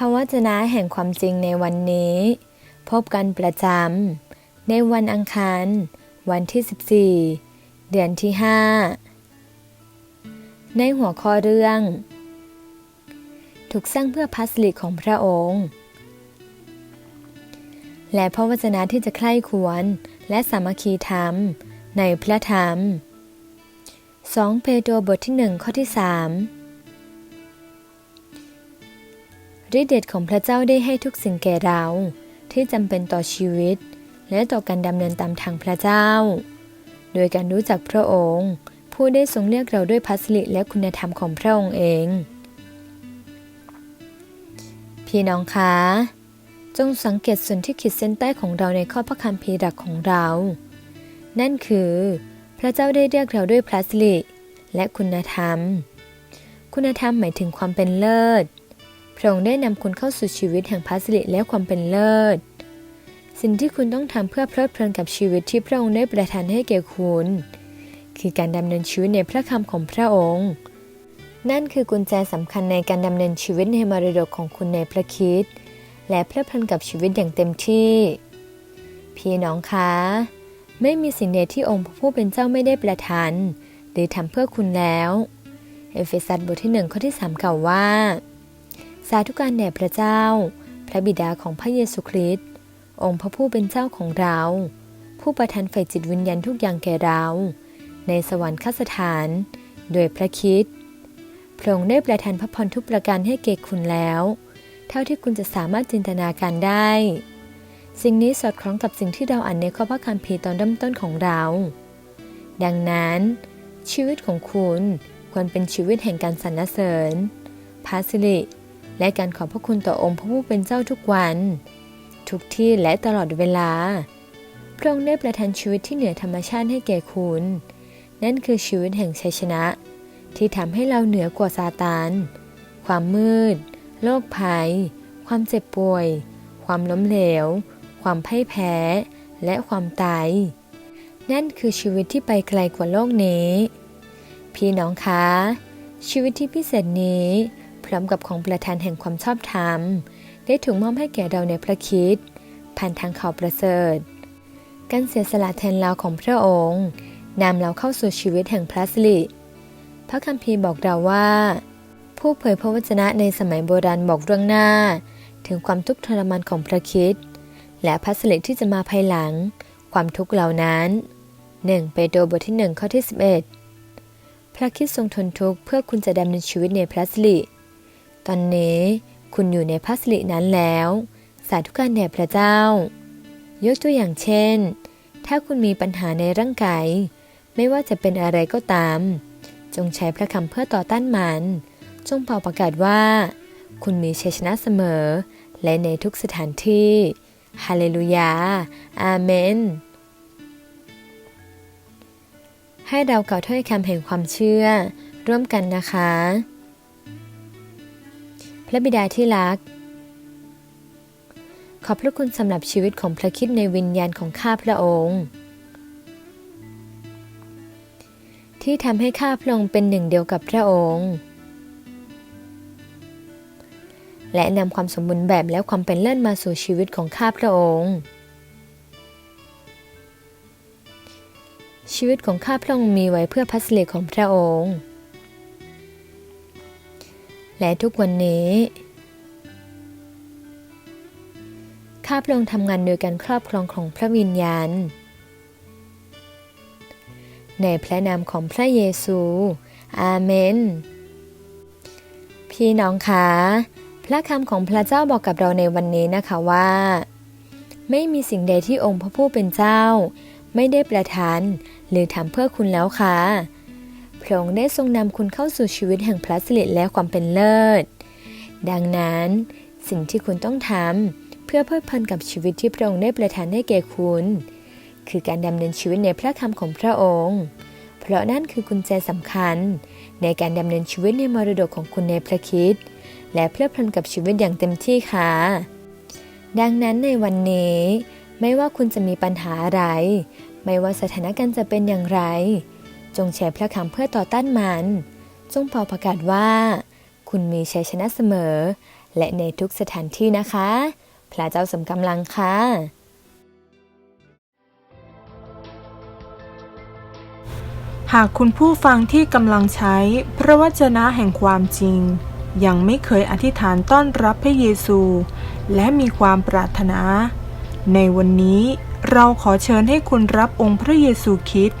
ระวจนะแห่งความจริงในวันนี้ พบกันประจำในวันอังคาร วันที่ 14 เดือนที่ 5 ในหัวข้อเรื่อง ถูกสร้างเพื่อพัสลิของพระองค์ และพระวจนะที่จะใคร่ควรและสามัคคีธรรมในพระธรรม 2 เปโตรบทที่ 1 ข้อที่ 3 ฤทธิเดชของพระเจ้าได้ให้ทุกสิ่งแก่เรา ที่จำเป็นต่อชีวิต และต่อการดำเนินตามทางพระเจ้า โดยการรู้จักพระองค์ ผู้ได้ทรงเลือกเราด้วยพัสลิและคุณธรรมของพระองค์เอง พี่น้องคะ จงสังเกตส่วนที่ขีดเส้นใต้ของเราในข้อพระคัมภีร์หลักของเรา นั่นคือ พระเจ้าได้เรียกเราด้วยพัสลิและคุณธรรม คุณธรรมหมายถึงความเป็นเลิศ ระองค์ได้นำคุณเข้าสู่ชีวิตแห่งพระสิริและความเป็นเลิศ สิ่งที่คุณต้องทำเพื่อเพลิดเพลินกับชีวิตที่พระองค์ได้ประทานให้แก่คุณ คือการดำเนินชีวิตในพระคำของพระองค์ นั่นคือกุญแจสำคัญในการดำเนินชีวิตในมรดกของคุณในพระคิดและเพลิดเพลินกับชีวิตอย่างเต็มที่ พี่น้องคะไม่มีสิ่งใดที่องค์พระผู้เป็นเจ้าไม่ได้ประทานหรือทำเพื่อคุณแล้ว เอเฟซัสบทที่หนึ่งข้อที่สามกล่าวว่า สาธุการแด่พระเจ้า พระบิดาของพระเยซูคริสต์องค์พระผู้เป็นเจ้าของเรา ผู้ประทานไฟจิตวิญญาณทุกอย่างแก่เรา ในสวรรคสถานโดยพระคิดพระองค์ได้ประทานพระพรทุกประการให้แก่คุณแล้ว เท่าที่คุณจะสามารถจินตนาการได้ สิ่งนี้สอดคล้องกับสิ่งที่เราอ่านในข้อพระคัมภีร์ตอนเริ่มต้นของเรา ดังนั้น ชีวิตของคุณควรเป็นชีวิตแห่งการสรรเสริญพาสิริ และการขอบพระคุณต่อองค์พระผู้เป็นเจ้าทุกวัน ทุกที่และตลอดเวลา พระองค์ได้ประทานชีวิตที่เหนือธรรมชาติให้แก่คุณ นั่นคือชีวิตแห่งชัยชนะ ที่ทำให้เราเหนือกว่าซาตาน ความมืด โรคภัย ความเจ็บป่วย ความล้มเหลว ความพ่ายแพ้ และความตาย นั่นคือชีวิตที่ไปไกลกว่าโลกนี้ พี่น้องคะ ชีวิตที่พิเศษนี้ ร้อมกับของประทานแห่งความชอบธรรม ได้ถูกมอบให้แก่เราในพระคิดผ่านทางข่าวประเสริฐ การเสียสละแทนเราของพระองค์นำเราเข้าสู่ชีวิตแห่งพระสิริพระคัมภีร์บอกเราว่า ผู้เผยพระวจนะในสมัยโบราณบอกเรื่องหน้า ถึงความทุกข์ทรมานของพระคิดและพระสิริที่จะมาภายหลัง ความทุกข์เหล่านั้น 1 เปโตรบทที่ 1 ข้อที่ 11 พระคิดทรงทนทุกข์เพื่อคุณจะดำเนินชีวิตในพระสิริ ตอนนี้คุณอยู่ในพระสิรินั้นแล้ว สาธุการแด่พระเจ้า ยกตัวอย่างเช่น ถ้าคุณมีปัญหาในร่างกาย ไม่ว่าจะเป็นอะไรก็ตาม จงใช้พระคำเพื่อต่อต้านมัน จงเป่าประกาศว่า คุณมีชัยชนะเสมอ และในทุกสถานที่ฮาเลลูยา อาเมน ให้เรากล่าวถ้อยคำแห่งความเชื่อ ร่วมกันนะคะ พระบิดาที่รัก ขอบพระคุณสำหรับชีวิตของพระคิดในวิญญาณของข้าพระองค์ ที่ทำให้ข้าพระองค์เป็นหนึ่งเดียวกับพระองค์ และนำความสมบูรณ์แบบและความเป็นเลิศมาสู่ชีวิตของข้าพระองค์ ชีวิตของข้าพระองค์มีไว้เพื่อพัสเลของพระองค์ และทุกวันนี้ ข้าพระองค์ทำงานโดยการครอบครองของพระวิญญาณ ในพระนามของพระเยซู อาเมน พี่น้องคะพระคำของพระเจ้าบอกกับเราในวันนี้นะคะว่า ไม่มีสิ่งใดที่องค์พระผู้เป็นเจ้า ไม่ได้ประทาน หรือทำเพื่อคุณแล้วค่ะ พระองค์ได้ทรงนำคุณเข้าสู่ชีวิตแห่งพระสิริและความเป็นเลิศ ดังนั้น สิ่งที่คุณต้องทำเพื่อเพลิดเพลินกับชีวิตที่พระองค์ได้ประทานให้แก่คุณ คือการดำเนินชีวิตในพระคำของพระองค์ เพราะนั่นคือกุญแจสำคัญ ในการดำเนินชีวิตในมรดกของคุณในพระคิดและเพลิดเพลินกับชีวิตอย่างเต็มที่ค่ะ ดังนั้นในวันนี้ ไม่ว่าคุณจะมีปัญหาอะไร ไม่ว่าสถานการณ์จะเป็นอย่างไร จงแชร์พระคำเพื่อต่อต้านมัน จงเป่าประกาศว่า คุณมีชัยชนะเสมอ และในทุกสถานที่นะคะ พระเจ้าสมกำลังค่ะหากคุณผู้ฟังที่กำลังใช้พระวจนะแห่งความจริง ยังไม่เคยอธิษฐานต้อนรับพระเยซู และมีความปรารถนา ในวันนี้เราขอเชิญให้คุณรับองค์พระเยซูคริสต์